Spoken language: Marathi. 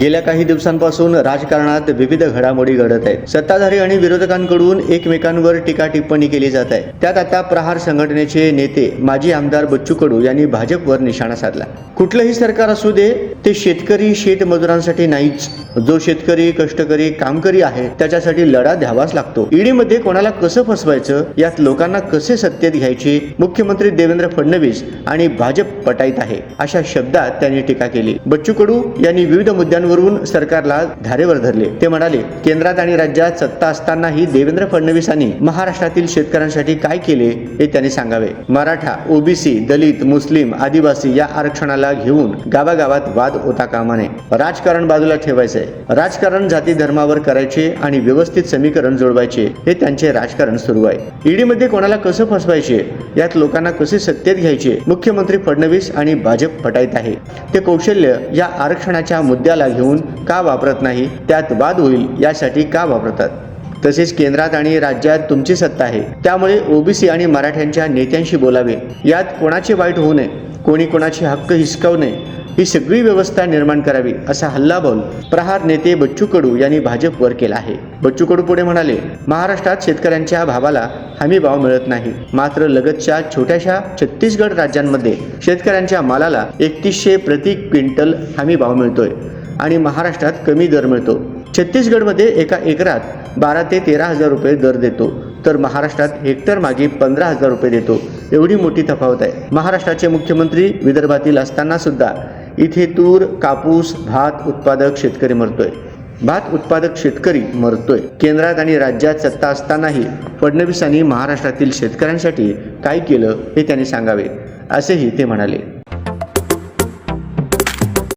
गेल्या काही दिवसांपासून राजकारणात विविध घडामोडी घडत आहेत. सत्ताधारी आणि विरोधकांकडून एकमेकांवर टीका टिप्पणी केली जात आहे. त्यात आता प्रहार संघटनेचे नेते माजी आमदार बच्चू कडू यांनी भाजपवर निशाणा साधला. कुठलंही सरकार असू दे ते शेतकरी शेतमजुरांसाठी नाहीच. जो शेतकरी कष्टकरी कामकरी आहे त्याच्यासाठी लढा द्यावाच लागतो. ईडीमध्ये कोणाला कसं फसवायचं यात लोकांना कसे सत्तेत घ्यायचे मुख्यमंत्री देवेंद्र फडणवीस आणि भाजप पटाईत आहे अशा शब्दात त्यांनी टीका केली. बच्चू कडू यांनी विविध मुद्द्यांवरून सरकारला धारेवर धरले. ते म्हणाले केंद्रात आणि राज्यात सत्ता असतानाही देवेंद्र फडणवीसांनी महाराष्ट्रातील शेतकऱ्यांसाठी काय केले हे त्यांनी सांगावे. मराठा ओबीसी दलित मुस्लिम आदिवासी या आरक्षणाला घेऊन गावागावात वाद होता कामा नये राजकारण बाजूला ठेवायचे राजकारण जाती धर्मावर करायचे आणि व्यवस्थित समीकरण जोडवायचे हे त्यांचे राजकारण सुरू आहे. ईडीमध्ये कोणाला कसं फसवायचे? यात लोकांना कसे सत्तेत घ्यायचे? मुख्यमंत्री फडणवीस आणि भाजप फटायत आहे. ते कौशल्य या आरक्षणाच्या मुद्द्याला घेऊन का वापरत नाही? त्यात वाद होईल यासाठी का वापरतात? तसेच केंद्रात आणि राज्यात तुमची सत्ता आहे. त्यामुळे ओबीसी आणि मराठ्यांच्या नेत्यांशी बोलावे. यात कोणाचे वाईट होऊ नये? कोणी कोणाचे हक्क हिसकावू नये? ही सगळी व्यवस्था निर्माण करावी असा हल्लाबोल प्रहार नेते बच्चू कडू यांनी भाजपवर केला आहे. बच्चू कडू पुढे म्हणाले महाराष्ट्रात शेतकऱ्यांच्या भावाला हमी भाव मिळत नाही. मात्र लगतच्या छोट्याशा छत्तीसगड राज्यांमध्ये शेतकऱ्यांच्या मालाला एकतीसशे प्रति क्विंटल हमी भाव मिळतोय आणि महाराष्ट्रात कमी दर मिळतो. छत्तीसगडमध्ये एका एकरात बारा ते तेरा हजार रुपये दर देतो तर महाराष्ट्रात हेक्टर मागे पंधरा हजार रुपये देतो एवढी मोठी तफावत आहे. महाराष्ट्राचे मुख्यमंत्री विदर्भातील असताना सुद्धा इथे तूर कापूस भात उत्पादक शेतकरी मरतोय. भात उत्पादक शेतकरी मरतोय. केंद्रात आणि राज्यात सत्ता असतानाही फडणवीसांनी महाराष्ट्रातील शेतकऱ्यांसाठी काय केलं हे त्यांनी सांगावे असेही ते म्हणाले.